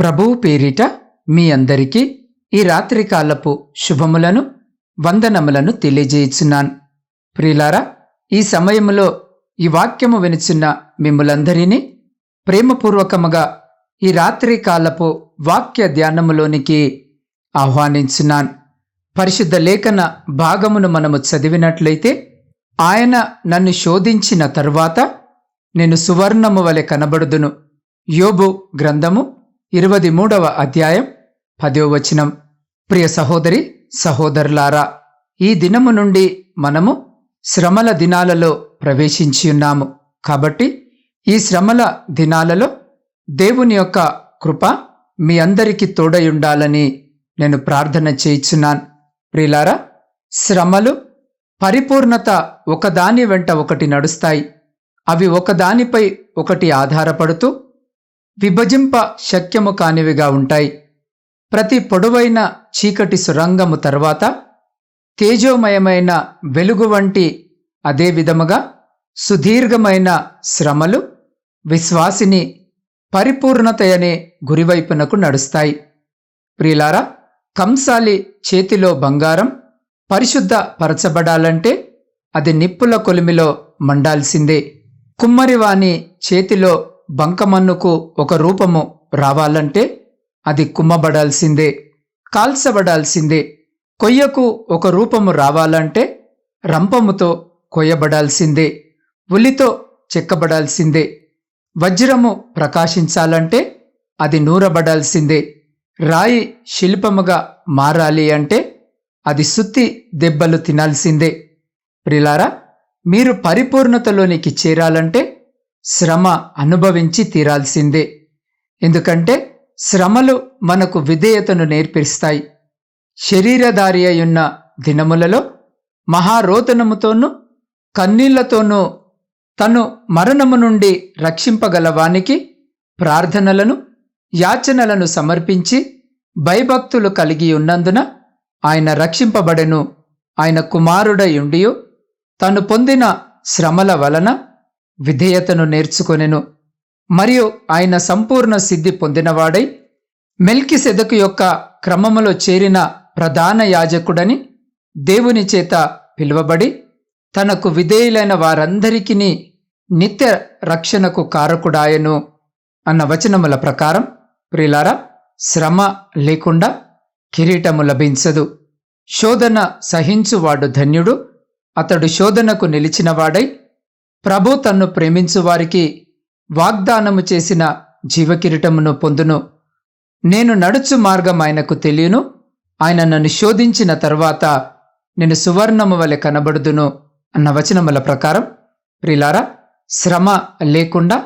ప్రభువు పేరిట మీ అందరికీ ఈ రాత్రికాలపు శుభములను వందనములను తెలియజేయుచున్నాను. ప్రియులారా ఈ సమయంలో ఈ వాక్యము వినిచున్న మిమ్ములందరినీ ప్రేమపూర్వకముగా ఈ రాత్రికాలపు వాక్య ధ్యానములోనికి ఆహ్వానించున్నాను. పరిశుద్ధ లేఖన భాగమును మనము చదివినట్లయితే ఆయన నన్ను శోధించిన తరువాత నేను సువర్ణము వలె కనబడుదును. యోబు గ్రంథము ఇరవై మూడవ అధ్యాయం పదో వచనం. ప్రియ సహోదరి సహోదరులారా ఈ దినము నుండి మనము శ్రమల దినాలలో ప్రవేశించి ఉన్నాము. కాబట్టి ఈ శ్రమల దినాలలో దేవుని యొక్క కృప మీ అందరికీ తోడయుండాలని నేను ప్రార్థన చేయించున్నాను. ప్రియులారా శ్రమలు పరిపూర్ణత ఒకదాని వెంట ఒకటి నడుస్తాయి. అవి ఒకదానిపై ఒకటి ఆధారపడుతూ విభజింప శక్యము కానివిగా ఉంటాయి. ప్రతి పొడవైన చీకటి సురంగము తర్వాత తేజోమయమైన వెలుగు వంటి అదే విధముగా సుదీర్ఘమైన శ్రమలు విశ్వాసిని పరిపూర్ణతయనే గురివైపునకు నడుస్తాయి. ప్రియులారా కంసాలి చేతిలో బంగారం పరిశుద్ధ పరచబడాలంటే అది నిప్పుల కొలిమిలో మండాల్సిందే. కుమ్మరివాని చేతిలో బంకమన్నుకు ఒక రూపము రావాలంటే అది కుమ్మబడాల్సిందే కాల్చబడాల్సిందే. కొయ్యకు ఒక రూపము రావాలంటే రంపముతో కొయ్యబడాల్సిందే ఉలితో చెక్కబడాల్సిందే. వజ్రము ప్రకాశించాలంటే అది నూరబడాల్సిందే. రాయి శిల్పముగా మారాలి అంటే అది సుత్తి దెబ్బలు తినాల్సిందే. ప్రిలారా మీరు పరిపూర్ణతలోనికి చేరాలంటే శ్రమ అనుభవించి తీరాల్సిందే. ఎందుకంటే శ్రమలు మనకు విధేయతను నేర్పిస్తాయి. శరీరధారి అయ్యున్న దినములలో మహారోదనముతోనూ కన్నీళ్ళతోనూ తను మరణము నుండి రక్షింపగలవానికి ప్రార్థనలను యాచనలను సమర్పించి భయభక్తులు కలిగి ఉన్నందున ఆయన రక్షింపబడెను. ఆయన కుమారుడయుండియు. తను పొందిన శ్రమల వలన విధేయతను నేర్చుకొనెను. మరియు ఆయన సంపూర్ణ సిద్ధి పొందినవాడై మెల్కి సెదకు యొక్క క్రమములో చేరిన ప్రధాన యాజకుడని దేవుని చేత పిలువబడి తనకు విధేయులైన వారందరికీ నిత్య రక్షణకు కారకుడాయను అన్న వచనముల ప్రకారం ప్రిలారా శ్రమ లేకుండా కిరీటము లభించదు. శోధన సహించువాడు ధన్యుడు. అతడు శోధనకు నిలిచినవాడై ప్రభు తన్ను ప్రేమించు వారికి వాగ్దానము చేసిన జీవకిరీటమును పొందును. నేను నడుచు మార్గం ఆయనకు తెలియను. ఆయన నన్ను శోధించిన తర్వాత నేను సువర్ణము వలె కనబడుదును అన్న వచనముల ప్రకారం ప్రిలారా శ్రమ లేకుండా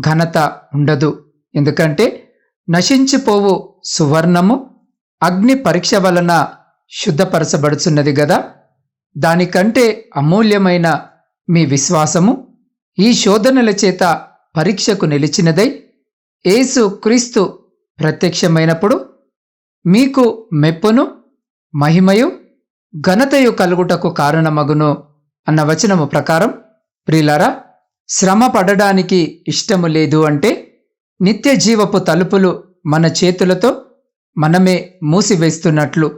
ఘనత ఉండదు. ఎందుకంటే నశించిపోవు సువర్ణము అగ్ని పరీక్ష వలన శుద్ధపరచబడుచున్నది గదా. దానికంటే అమూల్యమైన మీ విశ్వాసము ఈ శోధనల చేత పరీక్షకు నిలిచినదై యేసు క్రీస్తు ప్రత్యక్షమైనప్పుడు మీకు మెప్పును మహిమయు ఘనతయు కలుగుటకు కారణమగును అన్న వచనము ప్రకారం ప్రిలారా శ్రమ పడడానికి ఇష్టము లేదు అంటే నిత్య జీవపు తలుపులు మన చేతులతో మనమే మూసివేస్తున్నట్లు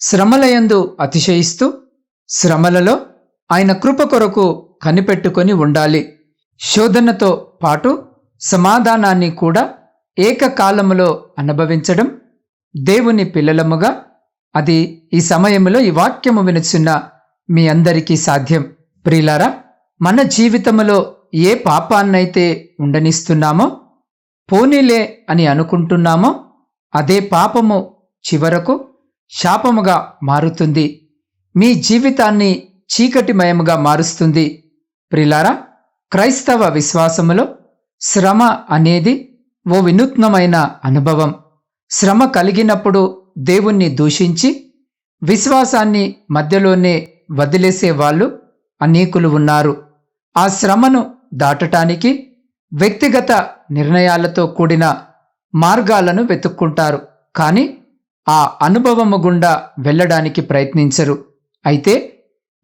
శ్రమలయందు అతిశయిస్తూ శ్రమలలో ఆయన కృప కొరకు కనిపెట్టుకొని ఉండాలి. శోధనతో పాటు సమాధానాన్ని కూడా ఏకకాలములో అనుభవించడం దేవుని పిల్లలముగా అది ఈ సమయంలో ఈ వాక్యము వినుచున్న మీ అందరికీ సాధ్యం. ప్రియులారా మన జీవితములో ఏ పాపాన్నైతే ఉండనిస్తున్నామో పోనీలే అని అనుకుంటున్నామో అదే పాపము చివరకు శాపముగా మారుతుంది. మీ జీవితాన్ని చీకటిమయముగా మారుస్తుంది. ప్రిలారా క్రైస్తవ విశ్వాసములో శ్రమ అనేది ఓ వినూత్నమైన అనుభవం. శ్రమ కలిగినప్పుడు దేవుణ్ణి దూషించి విశ్వాసాన్ని మధ్యలోనే వదిలేసే వాళ్ళు అనేకులు ఉన్నారు. ఆ శ్రమను దాటటానికి వ్యక్తిగత నిర్ణయాలతో కూడిన మార్గాలను వెతుక్కుంటారు. కానీ ఆ అనుభవము గుండా వెళ్ళడానికి ప్రయత్నించరు. అయితే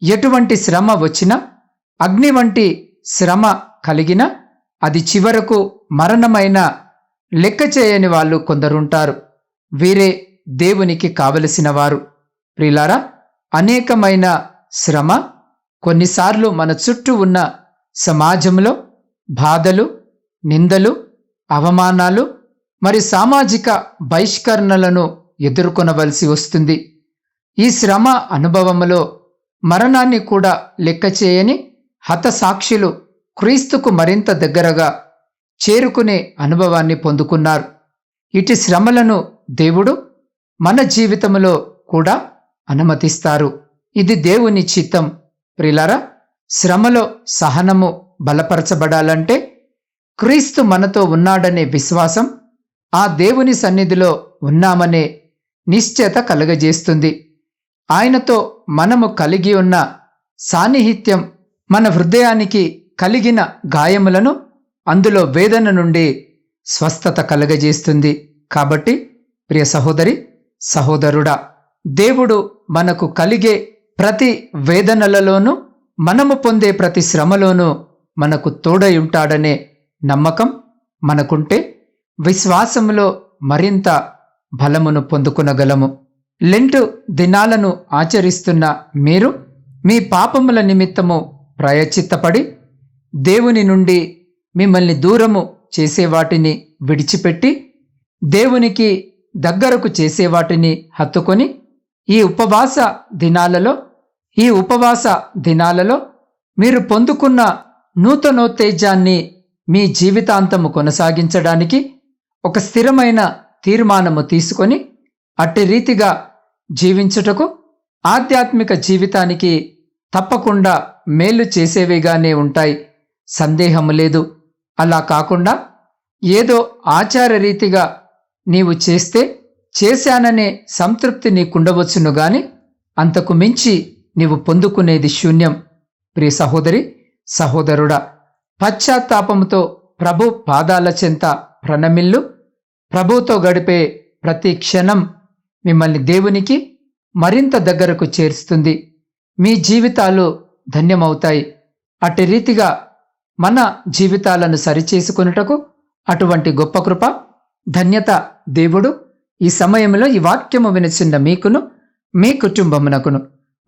ఎటువంటి శ్రమ వచ్చినా అగ్ని వంటి శ్రమ కలిగిన అది చివరకు మరణమైన లెక్క చేయని వాళ్ళు కొందరుంటారు. వీరే దేవునికి కావలసిన వారు ప్రిలారా అనేకమైన శ్రమ కొన్నిసార్లు మన చుట్టూ ఉన్న సమాజంలో బాధలు నిందలు అవమానాలు మరి సామాజిక బహిష్కరణలను ఎదుర్కొనవలసి వస్తుంది. ఈ శ్రమ అనుభవములో మరణాన్ని కూడా లెక్క చేయని హతసాక్షులు క్రీస్తుకు మరింత దగ్గరగా చేరుకునే అనుభవాన్ని పొందుకున్నారు. ఇటు శ్రమలను దేవుడు మన జీవితంలో కూడా అనుమతిస్తారు. ఇది దేవుని చిత్తం. ప్రిలరా శ్రమలో సహనము బలపరచబడాలంటే క్రీస్తు మనతో ఉన్నాడనే విశ్వాసం ఆ దేవుని సన్నిధిలో ఉన్నామనే నిశ్చయత కలుగజేస్తుంది. ఆయనతో మనము కలిగి ఉన్న సాన్నిహిత్యం మన హృదయానికి కలిగిన గాయములను అందులో వేదన నుండి స్వస్థత కలగజేస్తుంది. కాబట్టి ప్రియ సహోదరి సహోదరుడా దేవుడు మనకు కలిగే ప్రతి వేదనలలోనూ మనము పొందే ప్రతి శ్రమలోనూ మనకు తోడై ఉంటాడనే నమ్మకం మనకుంటే విశ్వాసములో మరింత బలమును పొందుకునగలము. లెంటు దినాలను ఆచరిస్తున్న మీరు మీ పాపముల నిమిత్తము ప్రయచిత్తపడి దేవుని నుండి మిమ్మల్ని దూరము చేసేవాటిని విడిచిపెట్టి దేవునికి దగ్గరకు చేసేవాటిని హత్తుకొని ఈ ఉపవాస దినాలలో ఈ ఉపవాస దినాలలో మీరు పొందుకున్న నూతనోత్తేజాన్ని మీ జీవితాంతము కొనసాగించడానికి ఒక స్థిరమైన తీర్మానము తీసుకొని అట్టి రీతిగా జీవించుటకు ఆధ్యాత్మిక జీవితానికి తప్పకుండా మేలు చేసేవిగానే ఉంటాయి. సందేహము లేదు. అలా కాకుండా ఏదో ఆచార రీతిగా నీవు చేస్తే చేశాననే సంతృప్తి నీకుండవచ్చును గాని అంతకు మించి నీవు పొందుకునేది శూన్యం. ప్రియ సహోదరి సహోదరుడా పశ్చాత్తాపముతో ప్రభు పాదాల చెంత ప్రణమిల్లు. ప్రభుతో గడిపే ప్రతి క్షణం మిమ్మల్ని దేవునికి మరింత దగ్గరకు చేరుస్తుంది. మీ జీవితాలు ధన్యమవుతాయి. అట్టి రీతిగా మన జీవితాలను సరిచేసుకొనుటకు అటువంటి గొప్ప కృప ధన్యత దేవుడు ఈ సమయంలో ఈ వాక్యము వినిచిన్న మీకును మీ కుటుంబమునకును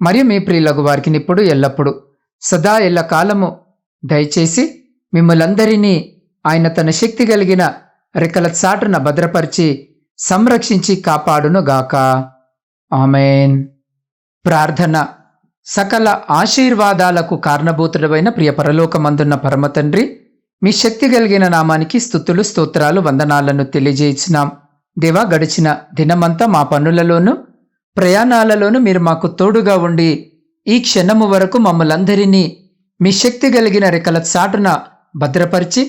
మరియు మీ ప్రియులకు వారికి ఇప్పుడు ఎల్లప్పుడు. సదా ఎల్ల కాలము దయచేసి మిమ్మలందరినీ ఆయన తన శక్తి కలిగిన రెక్కల చాటున భద్రపరిచి సంరక్షించి కాపాడును గాక ఆమెన్. ప్రార్థన. సకల ఆశీర్వాదాలకు కారణభూతుడమైన ప్రియ పరలోకమందున్న పరమతండ్రి మీ శక్తి కలిగిన నామానికి స్థుతులు స్తోత్రాలు వందనాలను తెలియజేయించినాం దేవా గడిచిన దినమంతా మా పనులలోనూ ప్రయాణాలలోనూ మీరు మాకు తోడుగా ఉండి ఈ క్షణము వరకు మమ్మలందరినీ మీ శక్తి కలిగిన రెక్కల చాటున భద్రపరిచి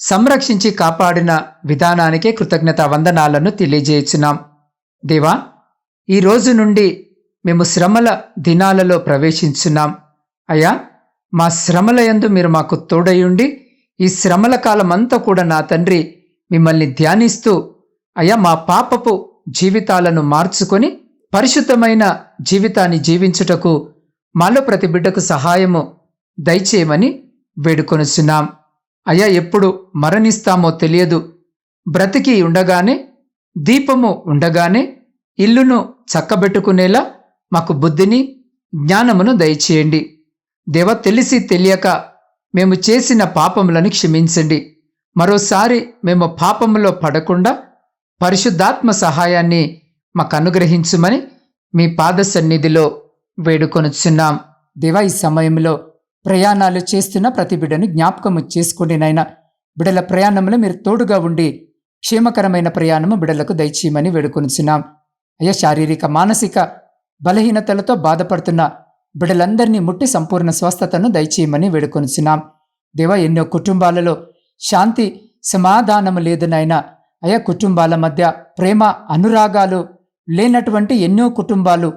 సంరక్షించి కాపాడిన విధానానికే కృతజ్ఞత వందనాలను తెలియజేయుచున్నాం దేవా ఈ రోజు నుండి మేము శ్రమల దినాలలో ప్రవేశించున్నాం. అయ్యా మా శ్రమల యందు మీరు మాకు తోడయుండి ఈ శ్రమల కాలమంతా కూడా నా తండ్రి మిమ్మల్ని ధ్యానిస్తూ అయ్యా మా పాపపు జీవితాలను మార్చుకొని పరిశుద్ధమైన జీవితాన్ని జీవించుటకు మాలో ప్రతి బిడ్డకు సహాయము దయచేయమని వేడుకొనుచున్నాం. అయ్యా ఎప్పుడు మరణిస్తామో తెలియదు. బ్రతికి ఉండగానే దీపము ఉండగానే ఇల్లును చక్కబెట్టుకునేలా మాకు బుద్ధిని జ్ఞానమును దయచేయండి. దేవ తెలిసి తెలియక మేము చేసిన పాపములను క్షమించండి. మరోసారి మేము పాపములో పడకుండా పరిశుద్ధాత్మ సహాయాన్ని మాకు అనుగ్రహించుమని మీ పాద సన్నిధిలో వేడుకొనుచున్నాం. దేవా ఈ సమయంలో ప్రయాణాలు చేస్తున్న ప్రతి బిడ్డను జ్ఞాపకము చేసుకోండి నాయన. బిడల ప్రయాణంలో మీరు తోడుగా ఉండి క్షేమకరమైన ప్రయాణము బిడలకు దయచేయమని వేడుకొనిచున్నాం. అయ్యా శారీరక మానసిక బలహీనతలతో బాధపడుతున్న బిడలందరినీ ముట్టి సంపూర్ణ స్వస్థతను దయచేయమని వేడుకొనిచున్నాం. దేవా ఎన్నో కుటుంబాలలో శాంతి సమాధానము లేదు నాయనా. అయా కుటుంబాల మధ్య ప్రేమ అనురాగాలు లేనటువంటి ఎన్నో కుటుంబాలు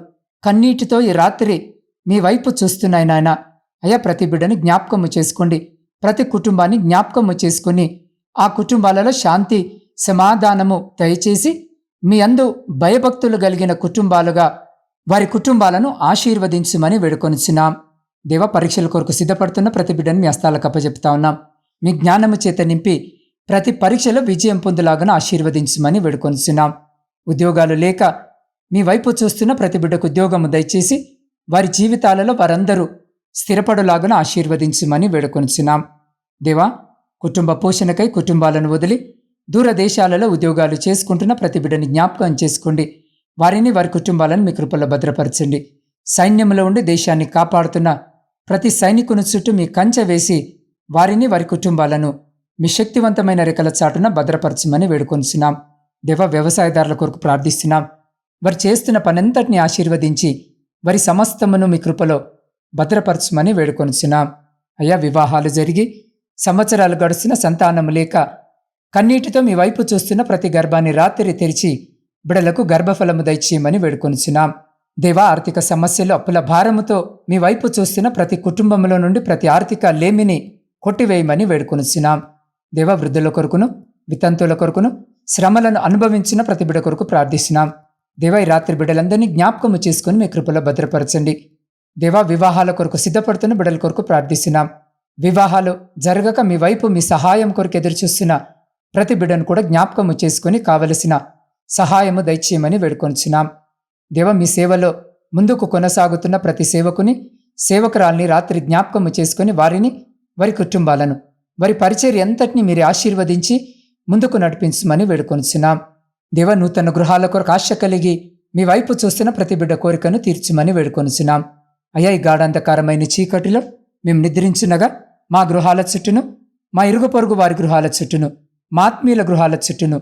కన్నీటితో ఈ రాత్రి మీ వైపు చూస్తున్నాయి నాయన. అయ్యా ప్రతి బిడ్డని జ్ఞాపకము చేసుకోండి. ప్రతి కుటుంబాన్ని జ్ఞాపకము చేసుకుని ఆ కుటుంబాలలో శాంతి సమాధానము దయచేసి మీ అందు భయభక్తులు కలిగిన కుటుంబాలుగా వారి కుటుంబాలను ఆశీర్వదించుమని వేడుకొనిచున్నాం. దేవ పరీక్షల కొరకు సిద్ధపడుతున్న ప్రతి బిడ్డను మీ హస్తాలకు అప్పచెప్తా ఉన్నాం. మీ జ్ఞానము చేత నింపి ప్రతి పరీక్షలో విజయం పొందులాగా ఆశీర్వదించమని వేడుకొనిచున్నాం. ఉద్యోగాలు లేక మీ వైపు చూస్తున్న ప్రతి బిడ్డకు ఉద్యోగము దయచేసి వారి జీవితాలలో వారందరూ స్థిరపడులాగున ఆశీర్వదించమని వేడుకొనిచున్నాం. దేవా కుటుంబ పోషణకై కుటుంబాలను వదిలి దూర దేశాలలో ఉద్యోగాలు చేసుకుంటున్న ప్రతి బిడ్డని జ్ఞాపకం చేసుకోండి. వారిని వారి కుటుంబాలను మీ కృపలో భద్రపరచండి. సైన్యంలో ఉండి దేశాన్ని కాపాడుతున్న ప్రతి సైనికుని చుట్టూ మీ కంచె వేసి వారిని వారి కుటుంబాలను మీ శక్తివంతమైన రెక్కల చాటున భద్రపరచమని వేడుకొనిచున్నాం. దేవ వ్యవసాయదారుల కొరకు ప్రార్థిస్తున్నాం. వారు చేస్తున్న పనంతటిని ఆశీర్వదించి వారి సమస్తమును మీ కృపలో భద్రపరచమని వేడుకొనిచున్నాం. అయ్యా వివాహాలు జరిగి సంవత్సరాలు గడుస్తున్న సంతానం లేక కన్నీటితో మీ వైపు చూస్తున్న ప్రతి గర్భాన్ని రాత్రి తెరిచి బిడలకు గర్భఫలము దయచేయమని వేడుకొనిచున్నాం. దేవా ఆర్థిక సమస్యలు అప్పుల భారముతో మీ వైపు చూస్తున్న ప్రతి కుటుంబంలో నుండి ప్రతి ఆర్థిక లేమిని కొట్టివేయమని వేడుకొనిచున్నాం. దేవ వృద్ధుల కొరకును వితంతుల కొరకును శ్రమలను అనుభవించిన ప్రతి బిడ కొరకు ప్రార్థిస్తున్నాం. దేవ ఈ రాత్రి బిడ్డలందరినీ జ్ఞాపకము చేసుకుని మీ కృపలో భద్రపరచండి. దేవా వివాహాల కొరకు సిద్ధపడుతున్న బిడల కొరకు ప్రార్థిస్తున్నాం. వివాహాలు జరగక మీ వైపు మీ సహాయం కొరకు ఎదురుచూస్తున్న ప్రతి బిడ్డను కూడా జ్ఞాపకము చేసుకుని కావలసిన సహాయము దయచేయమని వేడుకొంచున్నాం. దేవ మీ సేవలో ముందుకు కొనసాగుతున్న ప్రతి సేవకుని సేవకురాల్ని రాత్రి జ్ఞాపకము చేసుకుని వారిని వారి కుటుంబాలను వారి పరిచర్య ఎంతటిని మీరు ఆశీర్వదించి ముందుకు నడిపించమని వేడుకొంచున్నాం. దేవ నూతన గృహాల కొరకు ఆశ కలిగి మీ వైపు చూస్తున్న ప్రతి బిడ్డ కోరికను తీర్చమని వేడుకొనుచున్నాం అయ్యా ఈ గాఢాంధకారమైన చీకటిలో మేము నిద్రించునగా మా గృహాల చుట్టూను మా ఇరుగు పొరుగు వారి గృహాల చుట్టూను మా ఆత్మీయుల గృహాల చుట్టూను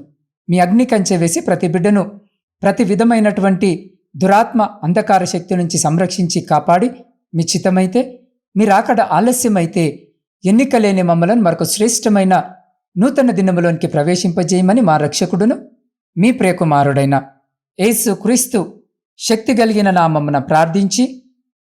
మీ అగ్ని కంచె వేసి ప్రతి బిడ్డను ప్రతి విధమైనటువంటి దురాత్మ అంధకార శక్తి నుంచి సంరక్షించి కాపాడి మీ చితమైతే మీరు అక్కడ ఆలస్యమైతే ఎన్నికలేని మమ్మలను మరొక శ్రేష్టమైన నూతన దినములోనికి ప్రవేశింపజేయమని మా రక్షకుడును మీ ప్రియకుమారుడైన యేసు క్రీస్తు శక్తి కలిగిన నామమున ప్రార్థించి